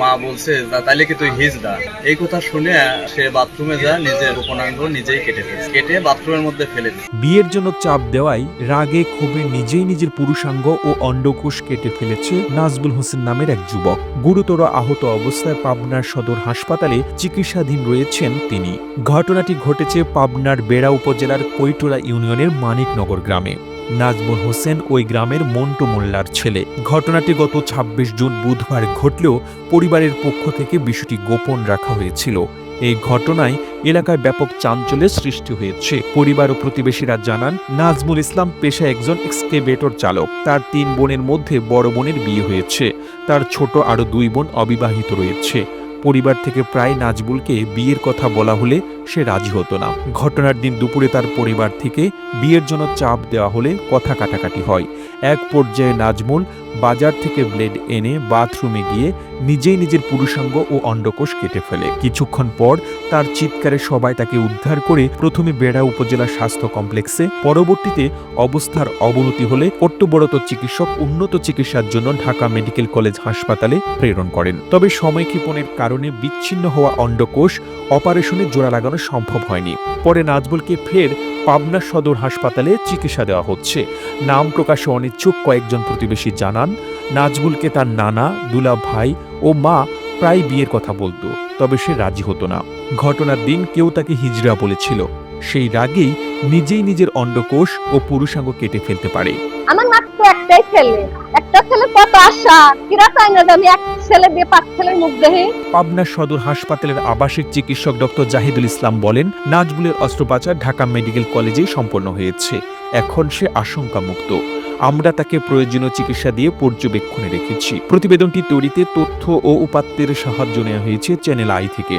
মা বলছে তাইলে কি তুই হিজড়া এই কথা শুনে সে বাথরুমে যা নিজের গোপনাঙ্গ নিজেই কেটে ফেলেছে কেটে বাথরুমের মধ্যে ফেলে বিয়ের জন্য চাপ দেওয়ায় রাগে ক্ষোভে নিজেই নিজের পুরুষাঙ্গ ও অন্ডকোষ কেটে ফেলেছে নাজবুল হোসেন নামের এক যুবক। গুরুতর আহত অবস্থায় পাবনার সদর হাসপাতালে চিকিৎসাধীন রয়েছেন তিনি। ঘটনাটি ঘটেছে পাবনার বেড়া উপজেলার কৈটোলা ইউনিয়নের মানিকনগর গ্রামে। নাজমুল হোসেন ওই গ্রামের মন্টু মোল্লার ছেলে। ঘটনাটি গত ২৬ জুন বুধবার ঘটলেও পরিবারের পক্ষ থেকে বিষয়টি গোপন রাখা হয়েছিল। এই ঘটনায় এলাকায় ব্যাপক চাঞ্চল্যের সৃষ্টি হয়েছে। পরিবার ও প্রতিবেশীরা জানান, নাজমুল ইসলাম পেশা একজন এক্সকেভেটর চালক। তার তিন বোনের মধ্যে বড় বোনের বিয়ে হয়েছে। তার ছোট আরও দুই বোন অবিবাহিত রয়েছে। পরিবার থেকে প্রায় নাজবুলকে বিয়ের কথা বলা হলে সে রাজি হতো না। ঘটনার দিন দুপুরে তার পরিবার থেকে বিয়ের জন্য চাপ দেওয়া হলে কথা কাটাকাটি হয়। এক পর্যায়ে নাজমুল বাজার থেকে ব্লেড এনে বাথরুমে গিয়ে নিজেই নিজের পুরুষাঙ্গ ও অন্ডকোষ কেটে ফেলে। কিছুক্ষণ পর তার চিৎকারে সবাই তাকে উদ্ধার করে প্রথমে বেড়া উপজেলা স্বাস্থ্য কমপ্লেক্সে, পরবর্তীতে অবস্থার অবনতি হলে কর্তব্যরত চিকিৎসক উন্নত চিকিৎসার জন্য ঢাকা মেডিকেল কলেজ হাসপাতালে প্রেরণ করেন। তবে সময়ক্ষেপণের কারণে বিচ্ছিন্ন হওয়া অন্ডকোষ অপারেশনে জোড়া লাগানো সম্ভব হয়নি। পরে নাজবুলকে ফের পাবনা সদর হাসপাতালে চিকিৎসা দেওয়া হচ্ছে। নাম প্রকাশে অনিচ্ছুক কয়েকজন প্রতিবেশী জানান নাজবুলকে তার নানা, দুলা ভাই ও মা প্রায় বিয়ের কথা বলতো, তবে সে রাজি হতো না। ঘটনার দিন কেউ তাকে হিজড়া বলেছিল। সেই রাগেই নিজেই নিজের অন্ডকোষ ও পুরুষাঙ্গ কেটে ফেলতে পারে। আমার মাত্র একটাই ছেলে পাবনা সদর হাসপাতালের আবাসিক চিকিৎসক ডক্টর জাহিদুল ইসলাম বলেন, নাজবুলের অস্ত্রোপচার ঢাকা মেডিকেল কলেজেই সম্পন্ন হয়েছে। এখন সে আশঙ্কামুক্ত। আমরা তাকে প্রয়োজনীয় চিকিৎসা দিয়ে পর্যবেক্ষণে রেখেছি। প্রতিবেদনটি তৈরিতে তথ্য ও উপাত্তের সাহায্য নেওয়া হয়েছে চ্যানেল আই থেকে।